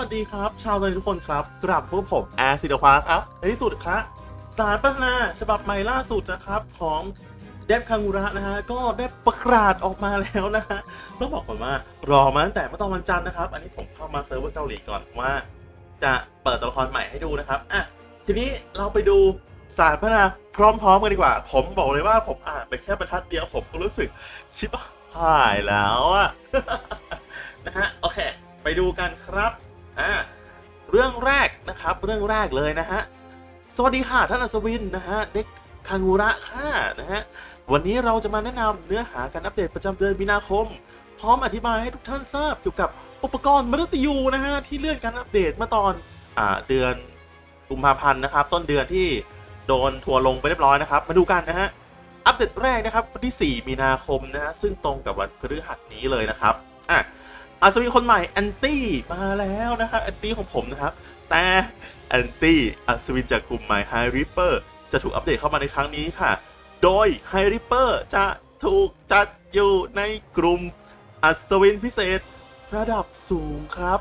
วัสดีครับ ชาวเลยทุกคนครับ กลับพวกผมแอร์ซิดฟ้าครับในที่สุดครับสารพัฒนาฉบับใหม่ล่าสุดนะครับของเดฟคังุระนะฮะก็ได้ประกาศออกมาแล้วนะฮะต้องบอกก่อนว่ารอมาตั้งแต่เมื่อตอนวันจันทร์นะครับ อันนี้ผมเข้ามาเซิร์ฟเวอร์เกาหลีก่อนว่า จะเปิดตัวละครใหม่ให้ดูนะครับอะทีนี้เราไปดูสารพัฒนาพร้อมๆกันดีกว่า ผมบอกเลยว่าผมอ่านไปแค่บรรทัดเดียวผมก็รู้สึกชิบหายแล้วอะนะฮะโอเค ไปดูกันครับ อ่าเรื่องแรกนะครับ เรื่องแรกเลยนะฮะ สวัสดีค่ะท่านอัศวินนะฮะ เด็กคังุระค่ะนะฮะ วันนี้เราจะมาแนะนำเนื้อหาการอัปเดตประจำเดือนมีนาคม พร้อมอธิบายให้ทุกท่านทราบเกี่ยวกับอุปกรณ์มนุษย์ยูนะฮะที่เลื่อนการอัปเดตมื่อตอนอ่าเดือนกุมภาพันธ์นะครับ ต้นเดือนที่โดนทัวร์ลงไปเรียบร้อยนะครับ มาดูกันนะฮะอัปเดตแรกนะครับวันที่ 4 มีนาคมนะฮะซึ่งตรงกับวันพฤหัสนี้เลยนะครับอะ อัศวินคนใหม่แอนตี้มาแล้วนะครับแอนตี้ของผมนะครับ แต่แอนตี้อัศวินจากกลุ่มใหม่ไฮริปเปอร์จะถูกอัปเดตเข้ามาในครั้งนี้ค่ะ โดยไฮริปเปอร์จะถูกจัดอยู่ในกลุ่มอัศวินพิเศษระดับสูงครับ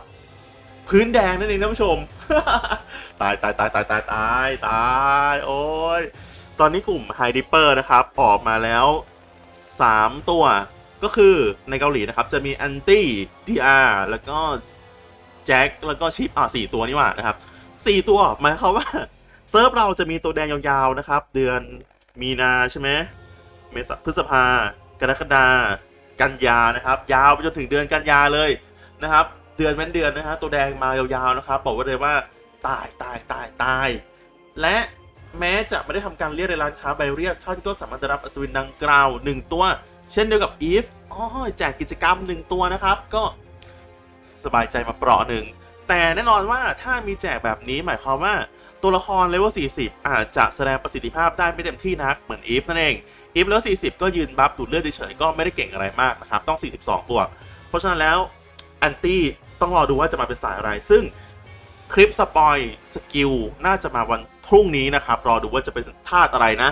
พื้นแดงนั่นเองท่านผู้ชม ตายตายตายตายตายตายตายโอ้ยตอนนี้กลุ่มไฮริปเปอร์นะครับ ออกมาแล้ว 3 ตัว ก็คือในเกาหลีนะครับ จะมีแอนตี้ดีอาร์แล้วก็แจ็คแล้วก็ชิปอ่าสี่ตัวนี่หว่านะครับสี่ตัวหมายความว่าเซิร์ฟเราจะมีตัวแดงยาวๆนะครับ เดือนมีนาใช่ไหมเมษาพฤษภากรกฎากันยานะครับ ยาวไปจนถึงเดือนกันยาเลยนะครับ เดือนเว้นเดือนนะฮะตัวแดงมายาวๆนะครับบอกไว้เลยว่าตายตายตายตาย และแม้จะไม่ได้ทำการเรียกในร้านค้าใบเรียกท่านก็สามารถรับอัศวินดังกล่าวหนึ่งตัว เช่นเดียวกับอีฟอ๋อแจกกิจกรรมหนึ่งตัวนะครับ ก็สบายใจมาเปราะหนึ่ง แต่แน่นอนว่าถ้ามีแจกแบบนี้หมายความว่าตัวละครเลเวล 40 อาจจะแสดงประสิทธิภาพได้ไม่เต็มที่นักเหมือนอีฟนั่นเองอีฟเลเวล 40 ก็ยืนบัฟดูดเลือดเฉยๆก็ไม่ได้เก่งอะไรมากนะครับ ต้อง 42ตัวเพราะฉะนั้นแล้วแอนตี้ต้องรอดูว่าจะมาเป็นสายอะไร ซึ่งคลิปสปอยสกิลน่าจะมาวันพรุ่งนี้นะครับ รอดูว่าจะเป็นธาตุอะไรนะ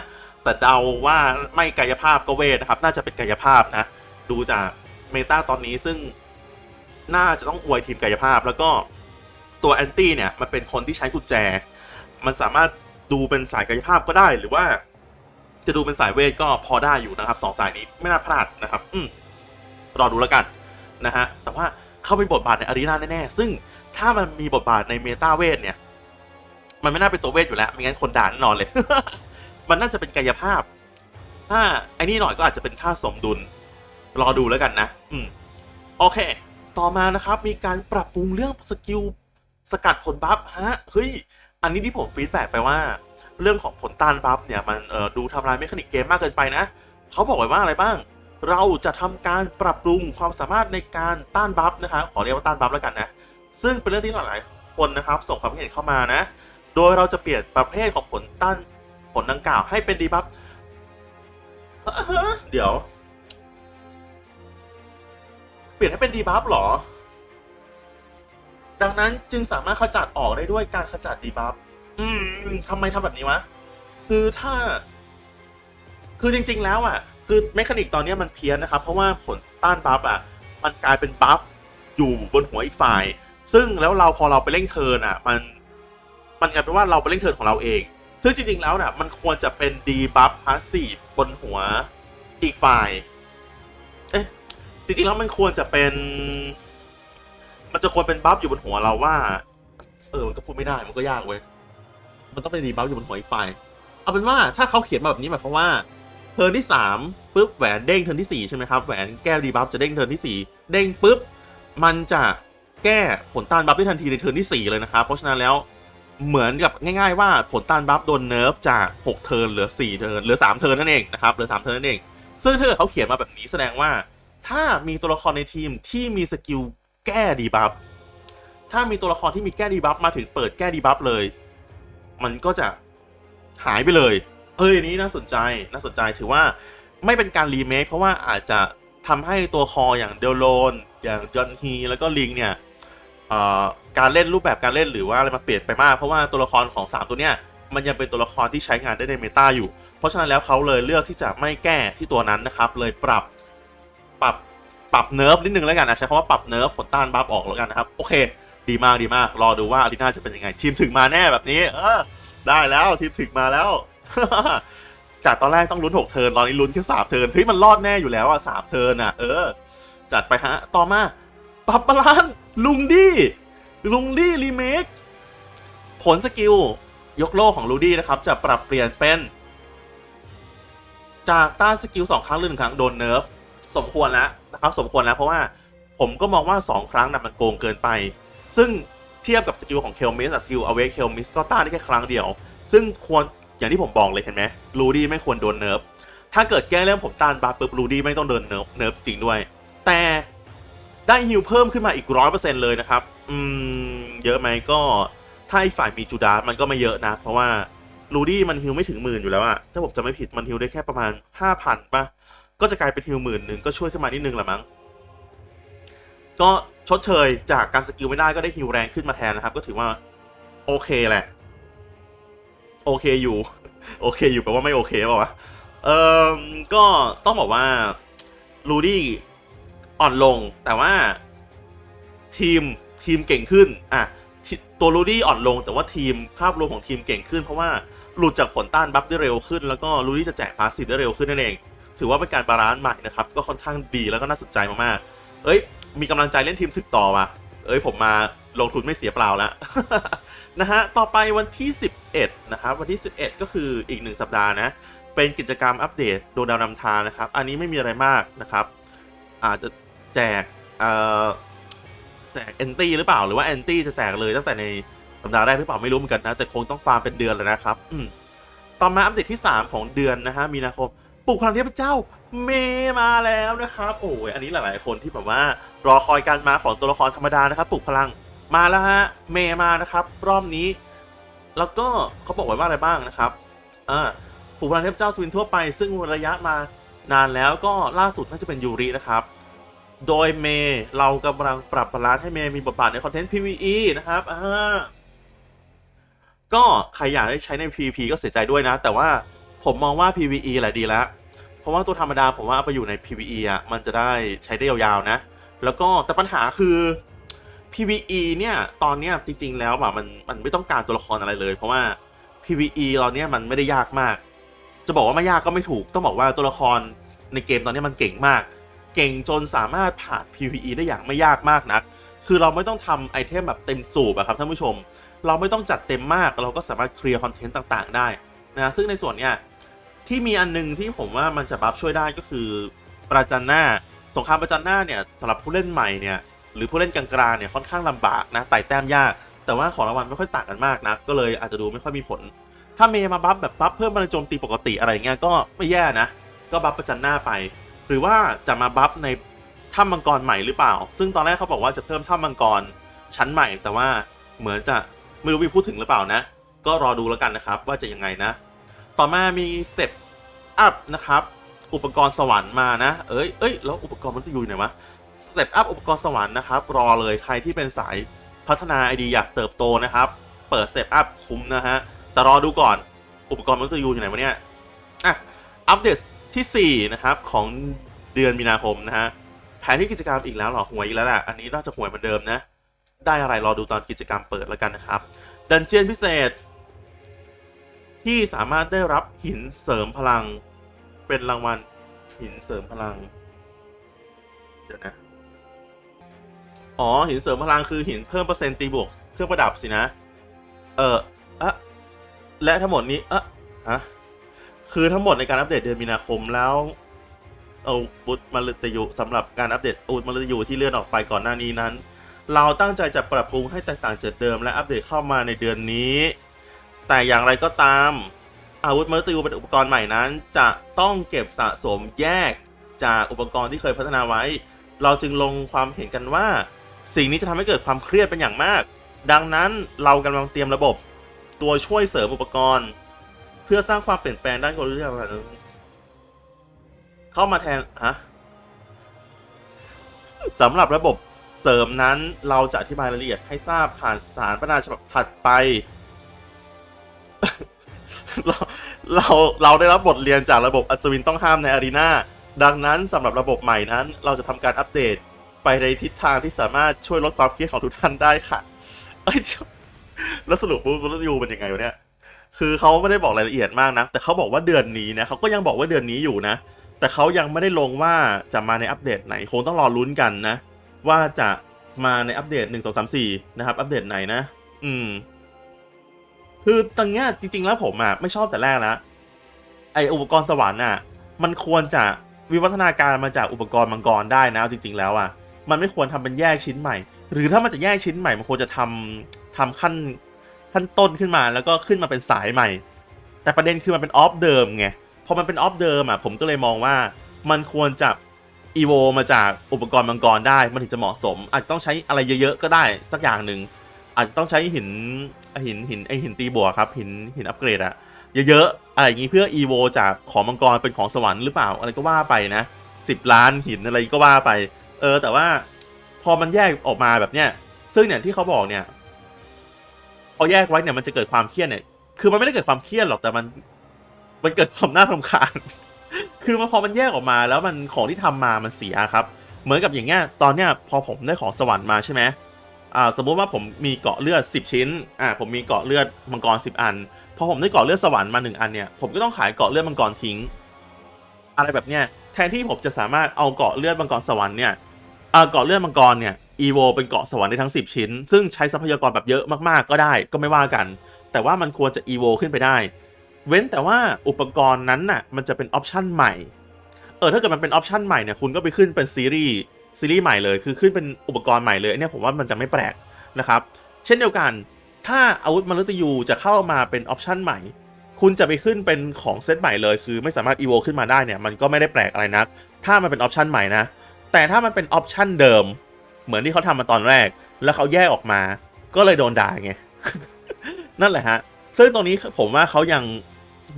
แต่เดาว่าไม่กายภาพก็เวทนะครับ น่าจะเป็นกายภาพนะ ดูจากเมตาตอนนี้ซึ่งน่าจะต้องอวยทีมกายภาพ แล้วก็ตัวแอนตี้เนี่ยมันเป็นคนที่ใช้กุญแจ มันสามารถดูเป็นสายกายภาพก็ได้หรือว่า จะดูเป็นสายเวทก็พอได้อยู่นะครับสองสายนี้ไม่น่าพลาดนะครับ อืมรอดูแล้วกันนะฮะแต่ว่าเข้าไปบทบาทในอารีนาแน่ๆซึ่งถ้ามันมีบทบาทในเมตาเวทเนี่ย มันไม่น่าเป็นตัวเวทอยู่แล้วไม่งั้นคนด่าแน่นอนเลย มันน่าจะเป็นกายภาพ ถ้าไอ้นี่หน่อยก็อาจจะเป็นท่าสมดุล รอดูแล้วกันนะ อืม โอเค ต่อมานะครับมีการปรับปรุงเรื่องสกิลสกัดผลบัฟฮะ เฮ้ย อันนี้ที่ผมฟีดแบ็กไปว่า เรื่องของผลต้านบัฟเนี่ย มันเออดูทำลายเมคานิกเกมมากเกินไปนะ เขาบอกไว้ว่าอะไรบ้าง เราจะทำการปรับปรุงความสามารถในการต้านบัฟนะครับขอเรียกว่าต้านบัฟแล้วกันนะ ซึ่งเป็นเรื่องที่หลายๆคนนะครับ ส่งความคิดเห็นเข้ามานะ โดยเราจะเปลี่ยนประเภทของผลต้าน ลดังกล่าวให้เป็นดีบัฟเดี๋ยว เปลี่ยนให้เป็นดีบัฟหรอ ดังนั้นจึงสามารถขจัดออกได้ด้วยการขจัดดีบัฟอืมทำไมทำแบบนี้วะ คือถ้า คือจริง ๆ แล้วอะ คือเมคานิกตอนนี้มันเพี้ยนนะครับ เพราะว่าผลต้านบัฟอะ มันกลายเป็นบัฟอยู่บนหัวอีกฝ่าย ซึ่งแล้วเราพอเราไปเร่งเทิร์นอะ มัน มันกลายเป็นว่าเราไปเร่งเทิร์นของเราเอง ซึ่งจริง ๆ แล้วน่ะมันควรจะเป็นดีบัฟพาสซีฟบนหัวอีกฝ่าย เอ๊ะ จริง ๆ แล้วมันควรจะเป็น มันจะควรเป็นบัฟอยู่บนหัวเราว่า เออ มันก็พูดไม่ได้ มันก็ยากเว้ย มันต้องเป็นดีบัฟอยู่บนหัวอีกฝ่าย เอาเป็นว่าถ้าเขาเขียนมาแบบนี้หมายความว่าเทิร์นที่สามปุ๊บแหวนเด้งเทิร์นที่สี่ใช่ไหมครับ แหวนแก้ดีบัฟจะเด้งเทิร์นที่สี่เด้งปุ๊บ มันจะแก้ผลต้านบัฟได้ทันทีในเทิร์นที่สี่เลยนะครับ เพราะฉะนั้นแล้ว เหมือนกับง่ายๆว่าผลต้านบัฟโดนเนิร์ฟจาก 6 เทิร์นเหลือ 4 เทิร์นเหลือ 3 เทิร์นนั่นเองนะครับเหลือ 3 เทิร์นนั่นเอง ซึ่งถ้าเกิดเขาเขียนมาแบบนี้แสดงว่า ถ้ามีตัวละครในทีมที่มีสกิลแก้ดีบัฟถ้ามีตัวละครที่มีแก้ดีบัฟมาถึงเปิดแก้ดีบัฟเลย มันก็จะหายไปเลยเอ้ยนี้น่าสนใจน่าสนใจถือว่าไม่เป็นการรีเมคเพราะว่าอาจจะทำให้ตัวคออย่างเดลโลนอย่างจอห์นฮีแล้วก็ลิงเนี่ย การเล่นรูปแบบการเล่นหรือว่าอะไรมาเปลี่ยนไปมาก เพราะว่าตัวละครของ 3 ตัวเนี้ยมันยังเป็นตัวละครที่ใช้งานได้ในเมตาอยู่ เพราะฉะนั้นแล้วเขาเลยเลือกที่จะไม่แก้ที่ตัวนั้นนะครับ เลยปรับปรับปรับเนิร์ฟนิดนึงแล้วกันนะใช้คำว่าปรับเนิร์ฟผลต้านบัฟออกแล้วกันนะครับ โอเค ดีมากดีมาก รอดูว่าอารีนาจะเป็นยังไง ทีมถึงมาแน่แบบนี้ เออ ได้แล้วทีมถึงมาแล้ว จากตอนแรกต้องลุ้นหกเทิร์นตอนนี้ลุ้นแค่สามเทิร์นเฮ้ยมันรอดแน่อยู่แล้วอะสามเทิร์นอะเออ จัดไปฮะต่อมาปรับบาลานซ์ ลุงดี้ลุงดี้รีเมคผลสกิล ยกโล่ของลูดี้นะครับ จะปรับเปลี่ยนเป็น จากต้านสกิลสองครั้งหรือหนึ่งครั้งโดนเนิร์ฟสมควรแล้วนะครับ สมควรแล้วเพราะว่าผมก็มองว่า 2 ครั้งน่ะมันโกงเกินไป ซึ่งเทียบกับสกิลของเคลมิสสกิลอเวกเคลมิสก็ต้านได้แค่ครั้งเดียว ซึ่งควรอย่างที่ผมบอกเลยเห็นไหมลูดี้ไม่ควรโดนเนิร์ฟถ้าเกิดแก้เรื่องผมต้านบัฟปุ๊บลูดี้ไม่ต้องโดนเนิร์ฟเนิร์ฟจริงด้วย แต่ ได้ฮิลเพิ่มขึ้นมาอีกร้อยเปอร์เซ็นต์เลยนะครับ อืม เยอะไหมก็ ถ้าอีกฝ่ายมีจูดาสมันก็ไม่เยอะนะ เพราะว่าลูดี้มันฮิลไม่ถึงหมื่นอยู่แล้วอะถ้าผมจะไม่ผิดมันฮิลได้แค่ประมาณห้าพันปะก็จะกลายเป็นฮิลหมื่นหนึ่งก็ช่วยขึ้นมานิดนึงแหละมั้ง ก็ชดเชยจากการสกิลไม่ได้ก็ได้ฮิลแรงขึ้นมาแทนนะครับ ก็ถือว่าโอเคแหละ โอเคอยู่ โอเคอยู่แปลว่าไม่โอเคป่าวะเออก็ต้องบอกว่าลูดี้ อ่อนลง แต่ว่าทีมทีมเก่งขึ้นอะตัวลูดี้อ่อนลง แต่ว่าทีมภาพรวมของทีมเก่งขึ้น เพราะว่าหลุดจากผลต้านบัฟได้เร็วขึ้น แล้วก็ลูดี้จะแจกพาสซีฟได้เร็วขึ้นนั่นเอง ถือว่าเป็นการบาลานซ์ใหม่นะครับ ก็ค่อนข้างดีแล้วก็น่าสนใจมากๆเอ้ย มีกำลังใจเล่นทีมถึกต่อว่ะเอ้ยผมมาลงทุนไม่เสียเปล่าแล้วนะฮะ ต่อไปวันที่ 11 นะครับ วันที่ 11 ก็คืออีกหนึ่งสัปดาห์นะ เป็นกิจกรรมอัปเดตดวงดาวนำทางนะครับ อันนี้ไม่มีอะไรมากนะครับ อาจจะ แจกเอ่อแจกแอนตี้หรือเปล่าหรือว่าแอนตี้จะแจกเลยตั้งแต่ในสัปดาห์แรกหรือเปล่าไม่รู้เหมือนกันนะ แต่คงต้องฟาร์มเป็นเดือนเลยนะครับ อืมต่อมาอัปเดตที่ 3 ของเดือนนะฮะมีนาคมปลุกพลังเทพเจ้าเมมาแล้วนะครับ โอ้ยอันนี้หลายๆคนที่แบบว่ารอคอยการมาของตัวละครธรรมดานะครับปลุกพลังมาแล้วฮะเมมานะครับ รอบนี้ แล้วก็เขาบอกไว้ว่าอะไรบ้างนะครับอ่าปลุกพลังเทพเจ้าสวินทั่วไป ซึ่งระยะมานานแล้วก็ล่าสุดน่าจะเป็นยูรินะครับ โดยเมย์เรากำลังปรับบาลานให้เมย์มีบทบาทในคอนเทนต์ PVE นะครับอ่าก็ใครอยากได้ใช้ใน PVP ก็เสียใจด้วยนะ แต่ว่าผมมองว่า PVE แหละดีแล้ว เพราะว่าตัวธรรมดาผมว่าเอาไปอยู่ใน PVE อะมันจะได้ใช้ได้ยาวๆนะ แล้วก็แต่ปัญหาคือ PVE เนี่ยตอนเนี้ยจริง ๆ แล้วแบบมันมันไม่ต้องการตัวละครอะไรเลย เพราะว่า PVE ตอนเนี้ยมันไม่ได้ยากมาก จะบอกว่าไม่ยากก็ไม่ถูก ต้องบอกว่าตัวละครในเกมตอนนี้มันเก่งมาก เก่งจนสามารถผ่าน PVE ได้อย่างไม่ยากมากนัก คือเราไม่ต้องทำไอเทมแบบเต็มสูบอะครับท่านผู้ชม เราไม่ต้องจัดเต็มมากเราก็สามารถเคลียร์คอนเทนต์ต่างๆ ได้นะซึ่งในส่วนเนี้ยที่มีอันนึงที่ผมว่ามันจะบัฟช่วยได้ก็คือประจันหน้าสงครามประจันหน้าเนี่ยสำหรับผู้เล่นใหม่เนี่ยหรือผู้เล่นกลางๆเนี่ยค่อนข้างลำบากนะไต่แต้มยาก แต่ว่าของรางวัลไม่ค่อยต่างกันมากนะก็เลยอาจจะดูไม่ค่อยมีผล ถ้าเมย์มาบัฟแบบบัฟเพิ่มพลังโจมตีปกติอะไรเงี้ยก็ไม่แย่นะ ก็บัฟประจันหน้าไป หรือว่าจะมาบัฟในถ้ำมังกรใหม่หรือเปล่า ซึ่งตอนแรกเขาบอกว่าจะเพิ่มถ้ำมังกรชั้นใหม่ แต่ว่าเหมือนจะไม่รู้มีพูดถึงหรือเปล่านะ ก็รอดูแล้วกันนะครับว่าจะยังไงนะ ต่อมามีสเต็ปอัพนะครับ อุปกรณ์สวรรค์มานะ เอ้ยเอ้ยแล้วอุปกรณ์มันจะอยู่ไหนวะสเต็ปอัพอุปกรณ์สวรรค์นะครับ รอเลยใครที่เป็นสายพัฒนาไอดีอยากเติบโตนะครับ เปิดสเต็ปอัพคุ้มนะฮะ แต่รอดูก่อน อุปกรณ์มันจะอยู่ไหนวะเนี่ย อะ อัปเดตที่ 4 นะครับ ของเดือนมีนาคมนะฮะแผนที่กิจกรรมอีกแล้วหรอหวยอีกแล้วแหละอันนี้น่าจะหวยเหมือนเดิมนะ ได้อะไรรอดูตอนกิจกรรมเปิดแล้วกันนะครับ ดันเจียนพิเศษ ที่สามารถได้รับหินเสริมพลัง เป็นรางวัลหินเสริมพลัง เดี๋ยวนะ อ๋อ หินเสริมพลังคือหินเพิ่มเปอร์เซ็นต์ตีบวกเครื่องประดับสินะ เอออะและทั้งหมดนี้ เอะฮะ คือทั้งหมดในการอัปเดตเดือนมีนาคมแล้วเอาบุตมาลตยูสำหรับการอัปเดตอุตมาลตยูที่เลื่อนออกไปก่อนหน้านี้นั้น เราตั้งใจจะปรับปรุงให้แตกต่างจากเดิมและอัปเดตเข้ามาในเดือนนี้ แต่อย่างไรก็ตาม อาวุธมาลตยูเป็นอุปกรณ์ใหม่นั้น จะต้องเก็บสะสมแยกจากอุปกรณ์ที่เคยพัฒนาไว้ เราจึงลงความเห็นกันว่า สิ่งนี้จะทำให้เกิดความเครียดเป็นอย่างมาก ดังนั้นเรากำลังเตรียมระบบ ตัวช่วยเสริมอุปกรณ์ เพื่อสร้างความเปลี่ยนแปลงด้านกลยุทธ์ต่างเข้ามาแทนฮะสำหรับระบบเสริมนั้นเราจะอธิบายรายละเอียดให้ทราบผ่านสารประนาฉบับถัดไป เราเราเราได้รับบทเรียนจากระบบอัศวินต้องห้ามในอารีนาดังนั้นสำหรับระบบใหม่นั้น เราจะทำการอัปเดตไปในทิศทางที่สามารถช่วยลดความเครียดของทุกท่านได้ค่ะ เอ้ยเดียวแล้วสรุปปุ๊บแล้วยูเป็นยังไงวะเนี่ย คือเขาไม่ได้บอกรายละเอียดมากนะแต่เขาบอกว่าเดือนนี้นะเขาก็ยังบอกว่าเดือนนี้อยู่นะ แต่เขายังไม่ได้ลงว่าจะมาในอัปเดตไหนคงต้องรอลุ้นกันนะ ว่าจะมาในอัปเดต 1 2 3 4 นะครับ อัปเดตไหนนะ อืม คือตอนเนี้ยจริง ๆ แล้วผมอะไม่ชอบแต่แรกแล้วไออุปกรณ์สวรรค์อะ มันควรจะวิวัฒนาการมาจากอุปกรณ์มังกรได้นะจริง ๆ แล้วอะมันไม่ควรทำเป็นแยกชิ้นใหม่ หรือถ้ามันจะแยกชิ้นใหม่มันควรจะทำทำขั้น ขั้นต้นขึ้นมาแล้วก็ขึ้นมาเป็นสายใหม่ แต่ประเด็นคือมันเป็นออฟเดิมไงพอมันเป็นออฟเดิมอะผมก็เลยมองว่ามันควรจะอีโวมาจากอุปกรณ์มังกรได้มันถึงจะเหมาะสม อาจจะต้องใช้อะไรเยอะๆก็ได้สักอย่างหนึ่งอาจจะต้องใช้หินหินหินไอหินตีบวกครับหินหินอัปเกรดอะเยอะๆอะไรอย่างนี้เพื่ออีโวจากของมังกรเป็นของสวรรค์หรือเปล่าอะไรก็ว่าไปนะสิบล้านหินอะไรก็ว่าไป เออแต่ว่าพอมันแยกออกมาแบบเนี้ยซึ่งเนี่ยที่เขาบอกเนี่ย พอแยกไว้เนี่ยมันจะเกิดความเครียดเนี่ย คือมันไม่ได้เกิดความเครียดหรอกแต่มัน มันเกิดความน่ารำคาญ คือมันพอมันแยกออกมาแล้วมันของที่ทำมามันเสียครับ เหมือนกับอย่างเงี้ยตอนเนี้ยพอผมได้ของสวรรค์มาใช่ไหมอ่าสมมุติว่าผมมีเกาะเลือด 10 ชิ้นอ่าผมมีเกาะเลือดมังกร 10 อัน พอผมได้เกาะเลือดสวรรค์มาหนึ่งอันเนี่ยผมก็ต้องขายเกาะเลือดมังกรทิ้ง อะไรแบบเนี้ยแทนที่ผมจะสามารถเอาเกาะเลือดมังกรสวรรค์เนี่ยอ่าเกาะเลือดมังกรเนี่ย อีโวเป็นเกาะสวรรค์ได้ทั้ง 10 ชิ้น ซึ่งใช้ทรัพยากรแบบเยอะมากๆก็ได้ก็ไม่ว่ากัน แต่ว่ามันควรจะอีโวขึ้นไปได้ เว้นแต่ว่าอุปกรณ์นั้นน่ะมันจะเป็นออปชันใหม่ เออถ้าเกิดมันเป็นออปชันใหม่เนี่ยคุณก็ไปขึ้นเป็นซีรีส์ซีรีส์ใหม่เลย คือขึ้นเป็นอุปกรณ์ใหม่เลยอันเนี่ยผมว่ามันจะไม่แปลกนะครับ เช่นเดียวกัน ถ้าอาวุธมนุษย์ยูจะเข้ามาเป็นออปชันใหม่ คุณจะไปขึ้นเป็นของเซตใหม่เลย คือไม่สามารถอีโวขึ้นมาได้เนี่ยมันก็ไม่ได้แปลกอะไรนัก ถ้ามันเป็นออปชันใหม่นะ แต่ถ้ามันเป็นออปชันเดิม เหมือนที่เขาทำมาตอนแรก แล้วเขาแยกออกมา ก็เลยโดนด่าไง นั่นแหละฮะ ซึ่งตรงนี้ผมว่าเขายัง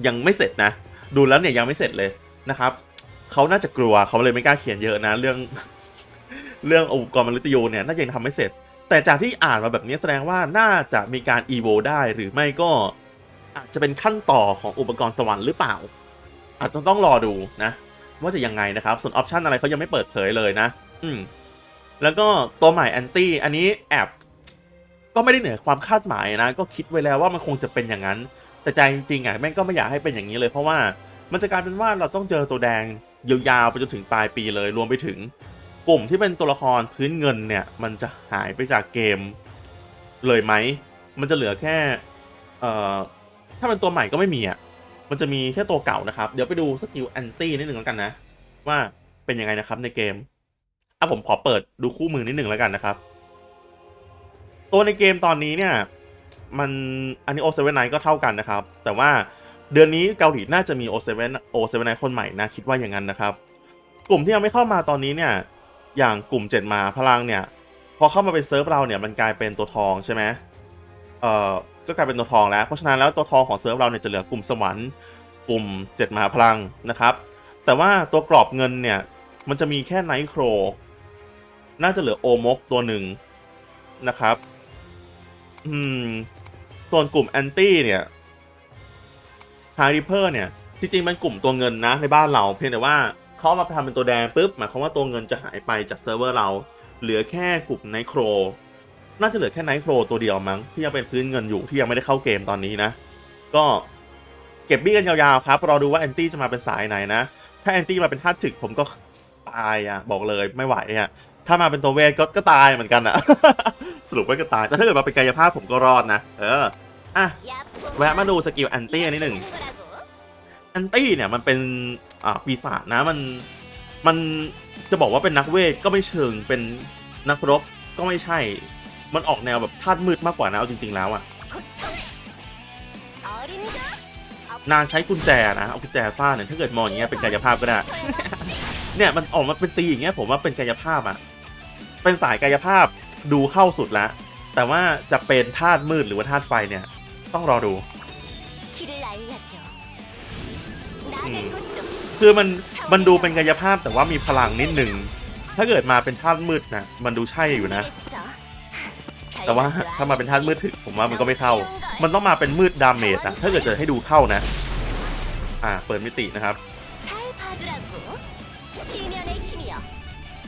ยังไม่เสร็จนะ ดูแล้วเนี่ยยังไม่เสร็จเลยนะครับ เขาน่าจะกลัวเขาเลยไม่กล้าเขียนเยอะนะ เรื่อง เรื่องอุปกรณ์มนุษย์ยูเนี่ยน่าจะยังทำไม่เสร็จ แต่จากที่อ่านมาแบบนี้แสดงว่าน่าจะมีการอีโวได้หรือไม่ก็อาจจะเป็นขั้นต่อของอุปกรณ์สวรรค์หรือเปล่า อาจจะต้องรอดูนะ ว่าจะยังไงนะครับ ส่วนออปชันอะไรเขายังไม่เปิดเผยเลยนะ อืม แล้วก็ตัวใหม่แอนตี้อันนี้แอบก็ไม่ได้เหนือความคาดหมายนะ ก็คิดไว้แล้วว่ามันคงจะเป็นอย่างนั้น แต่ใจจริงๆอะแม่งก็ไม่อยากให้เป็นอย่างนี้เลย เพราะว่ามันจะกลายเป็นว่าเราต้องเจอตัวแดงยาวๆไปจนถึงปลายปีเลย รวมไปถึงกลุ่มที่เป็นตัวละครพื้นเงินเนี่ย มันจะหายไปจากเกมเลยไหม มันจะเหลือแค่เอ่อถ้าเป็นตัวใหม่ก็ไม่มีอะ มันจะมีแค่ตัวเก่านะครับ เดี๋ยวไปดูสกิลแอนตี้นิดหนึ่งแล้วกันนะ ว่าเป็นยังไงนะครับในเกม อะผมขอเปิดดูคู่มือนิดหนึ่งแล้วกันนะครับ ตัวในเกมตอนนี้เนี่ย มันอันนี้โอเซเว่นไนก็เท่ากันนะครับ แต่ว่าเดือนนี้เกาหลีน่าจะมีโอเซเว่นโอเซเว่นไนคนใหม่นะคิดว่าอย่างนั้นนะครับ กลุ่มที่ยังไม่เข้ามาตอนนี้เนี่ย อย่างกลุ่มเจ็ดมาพลังเนี่ย พอเข้ามาเป็นเซิร์ฟเราเนี่ยมันกลายเป็นตัวทองใช่ไหมเอ่อก็กลายเป็นตัวทองแล้ว เพราะฉะนั้นแล้วตัวทองของเซิร์ฟเราเนี่ยจะเหลือกลุ่มสวรรค์กลุ่มเจ็ดมหาพลังนะครับ แต่ว่าตัวกรอบเงินเนี่ย มันจะมีแค่ไนท์โคร น่าจะเหลือโอมกตัวหนึ่งนะครับ อืม ส่วนกลุ่มแอนตี้เนี่ยฮาริเพอร์เนี่ยจริงๆมันกลุ่มตัวเงินนะในบ้านเราเพียงแต่ว่าเขาเอามาทำเป็นตัวแดงปุ๊บหมายความว่าตัวเงินจะหายไปจากเซิร์ฟเวอร์เรา เหลือแค่กลุ่มไนท์โคร น่าจะเหลือแค่ไนท์โครตัวเดียวมั้งที่ยังเป็นพื้นเงินอยู่ที่ยังไม่ได้เข้าเกมตอนนี้นะ ก็เก็บบี้กันยาวๆครับรอดูว่าแอนตี้จะมาเป็นสายไหนนะ ถ้าแอนตี้มาเป็นท่าถึกผมก็ตายอะบอกเลยไม่ไหวอะ ถ้ามาเป็นตัวเวทก็ก็ตายเหมือนกันอะ สรุปว่าก็ตาย แต่ถ้าเกิดมาเป็นกายภาพผมก็รอดนะ เออ อะ แวะมาดูสกิลแอนตี้อันนี้หนึ่งแอนตี้เนี่ยมันเป็น อ่าปีศาจนะ มัน มันจะบอกว่าเป็นนักเวทก็ไม่เชิง เป็นนักรบก็ไม่ใช่ มันออกแนวแบบธาตุมืดมากกว่านะเอาจริง ๆ แล้วอะนางใช้กุญแจนะ เอากุญแจฟาดเนี่ยถ้าเกิดมองอย่างเงี้ยเป็นกายภาพก็ได้ เนี่ยมันออกมาเป็นตีอย่างเงี้ยผมว่าเป็นกายภาพอะ เป็นสายกายภาพดูเข้าสุดละ แต่ว่าจะเป็นธาตุมืดหรือว่าธาตุไฟเนี่ย ต้องรอดูคือมันมันดูเป็นกายภาพแต่ว่ามีพลังนิดหนึ่ง ถ้าเกิดมาเป็นธาตุมืดนะมันดูใช่อยู่นะ แต่ว่าถ้ามาเป็นธาตุมืดถึกผมว่ามันก็ไม่เข้า มันต้องมาเป็นมืดดาเมจอะถ้าเกิดจะให้ดูเข้านะ อ่า เปิดมิตินะครับ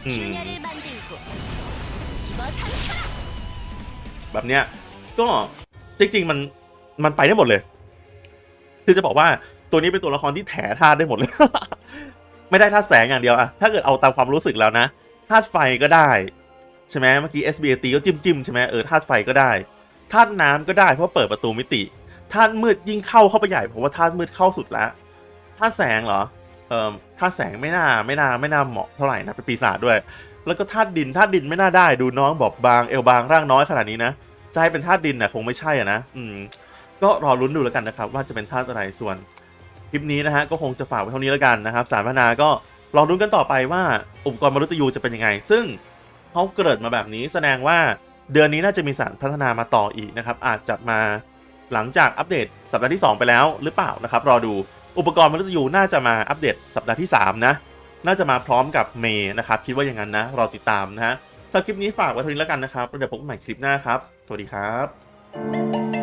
อืม แบบเนี้ยก็จริง ๆ มันมันไปได้หมดเลย คือจะบอกว่าตัวนี้เป็นตัวละครที่แถธาตุได้หมดเลย ไม่ได้ธาตุแสงอย่างเดียวอะถ้าเกิดเอาตามความรู้สึกแล้วนะธาตุไฟก็ได้ใช่ไหมเมื่อกี้ SBAT ก็จิ้มจิ้มใช่ไหมเออธาตุไฟก็ได้ธาตุน้ำก็ได้เพราะเปิดประตูมิติธาตุมืดยิ่งเข้าเข้าไปใหญ่เพราะว่าธาตุมืดเข้าสุดแล้วธาตุแสงเหรอเออธาตุแสงไม่น่าไม่น่าไม่น่าเหมาะเท่าไหร่นะเป็นปีศาจด้วย แล้วก็ธาตุดินธาตุดินไม่น่าได้ดูน้องบอบบางเอวบางร่างน้อยขนาดนี้นะจะให้เป็นธาตุดินน่ะคงไม่ใช่อะนะอืมก็รอลุ้นดูแล้วกันนะครับ ว่าจะเป็นธาตุอะไรส่วนคลิปนี้นะฮะก็คงจะฝากไว้เท่านี้แล้วกันนะครับ สารพัฒนาก็รอลุ้นกันต่อไปว่าอุปกรณ์มนุษย์ยูจะเป็นยังไง ซึ่งเขาเกิดมาแบบนี้แสดงว่าเดือนนี้น่าจะมีสารพัฒนามาต่ออีกนะครับ อาจจะมาหลังจากอัปเดตสัปดาห์ที่ 2 ไปแล้วหรือเปล่านะครับ รอดูอุปกรณ์มนุษย์ยูน่าจะมาอัปเดตสัปดาห์ที่ 3 นะ น่าจะมาพร้อมกับเมย์นะครับ คิดว่าอย่างนั้นนะรอติดตามนะฮะสำหรับคลิปนี้ฝากไว้เท่านี้แล้วกันนะครับแล้วเดี๋ยวพบกันใหม่คลิปหน้าครับ สวัสดีครับ